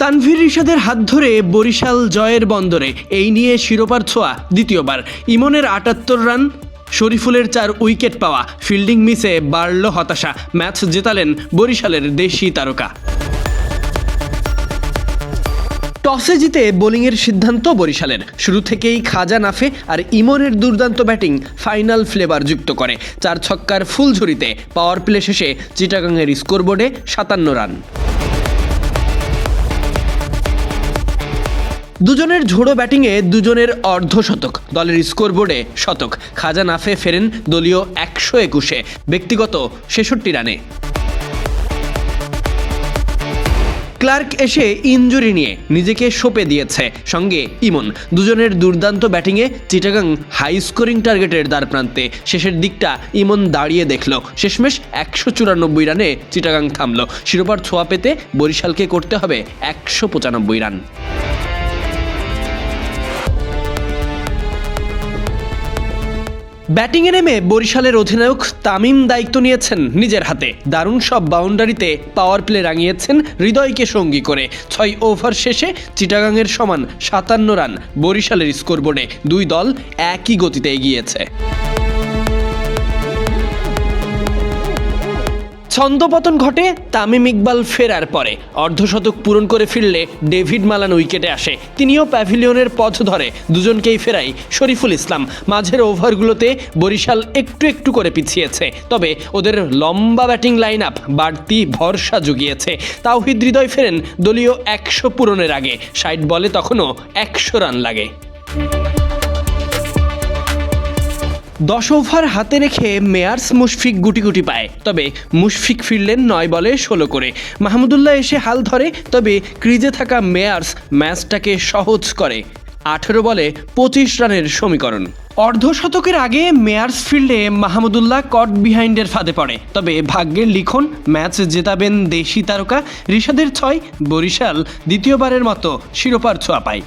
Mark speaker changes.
Speaker 1: তানভীর রিশাদের হাত ধরে বরিশাল জয়ের বন্দরে। এই নিয়ে শিরোপার ছোঁয়া দ্বিতীয়বার। ইমনের আটাত্তর রান, শরীফুলের চার উইকেট পাওয়া, ফিল্ডিং মিসে বাড়ল হতাশা। ম্যাচ জেতালেন বরিশালের দেশি তারকা। টসে জিতে বোলিংয়ের সিদ্ধান্ত বরিশালের। শুরু থেকেই খাজা নাফে আর ইমনের দুর্দান্ত ব্যাটিং ফাইনাল ফ্লেভার যুক্ত করে। চার ছক্কার ফুলঝুরিতে পাওয়ার প্লে শেষে চিটাগাংয়ের স্কোরবোর্ডে সাতান্ন রান। দুজনের ঝোড়ো ব্যাটিংয়ে দুজনের অর্ধশতক, দলের স্কোরবোর্ডে শতক। খাজা নাফে ফেরেন দলীয় একশো একুশে, ব্যক্তিগত ছেষট্টি রানে। ক্লার্ক এসে ইঞ্জুরি নিয়ে নিজেকে সঁপে দিয়েছে সঙ্গে ইমন। দুজনের দুর্দান্ত ব্যাটিংয়ে চিটাগাং হাই স্কোরিং টার্গেটের দ্বার প্রান্তে। শেষের দিকটা ইমন দাঁড়িয়ে দেখল। শেষমেশ একশো চুরানব্বই রানে চিটাগাং থামল। শিরোপার ছোঁয়া পেতে বরিশালকে করতে হবে একশো পঁচানব্বই রান। ব্যাটিংয়ে নেমে বরিশালের অধিনায়ক তামিম দায়িত্ব নিয়েছেন নিজের হাতে। দারুণ সব বাউন্ডারিতে পাওয়ার প্লে রাঙিয়েছেন হৃদয়কে সঙ্গী করে। ছয় ওভার শেষে চিটাগাংয়ের সমান সাতান্ন রান বরিশালের স্কোরবোর্ডে দুই দল একই গতিতে এগিয়েছে। ছন্দপতন ঘটে, তামিম ইকবাল ফেরার পরে। অর্ধশতক পূরণ করে ফিরলে ডেভিড মালান উইকেটে আসে। তিনিও প্যাভিলিয়নের পথ ধরে, দুজনকেই ফেরাই শরীফুল ইসলাম। মাঝের ওভারগুলোতে বরিশাল একটু একটু করে পিছিয়েছে, তবে ওদের লম্বা ব্যাটিং লাইন আপ বাড়তি ভরসা জুগিয়েছে। তাওহিদ হৃদয় ফেরেন দলীয় একশো পূরণের আগে, ষাট বলে তখনও একশো রান লাগে। দশ ওভার হাতে রেখে মেয়ার্স মুশফিক গুটি গুটি পায়। তবে মুশফিক ফিরলেন নয় বলে ষোলো করে। মাহমুদুল্লাহ এসে হাল ধরে, তবে ক্রিজে থাকা মেয়ার্স ম্যাচটাকে সহজ করে। আঠেরো বলে পঁচিশ রানের সমীকরণ। অর্ধশতকের আগে মেয়ার্স ফিল্ডে মাহমুদুল্লাহ কট বিহাইন্ডের ফাঁদে পড়ে। তবে ভাগ্যের লিখন ম্যাচ জেতাবেন দেশি তারকা রিশাদের ছয়, বরিশাল দ্বিতীয়বারের মতো শিরোপার ছোঁয়া পায়।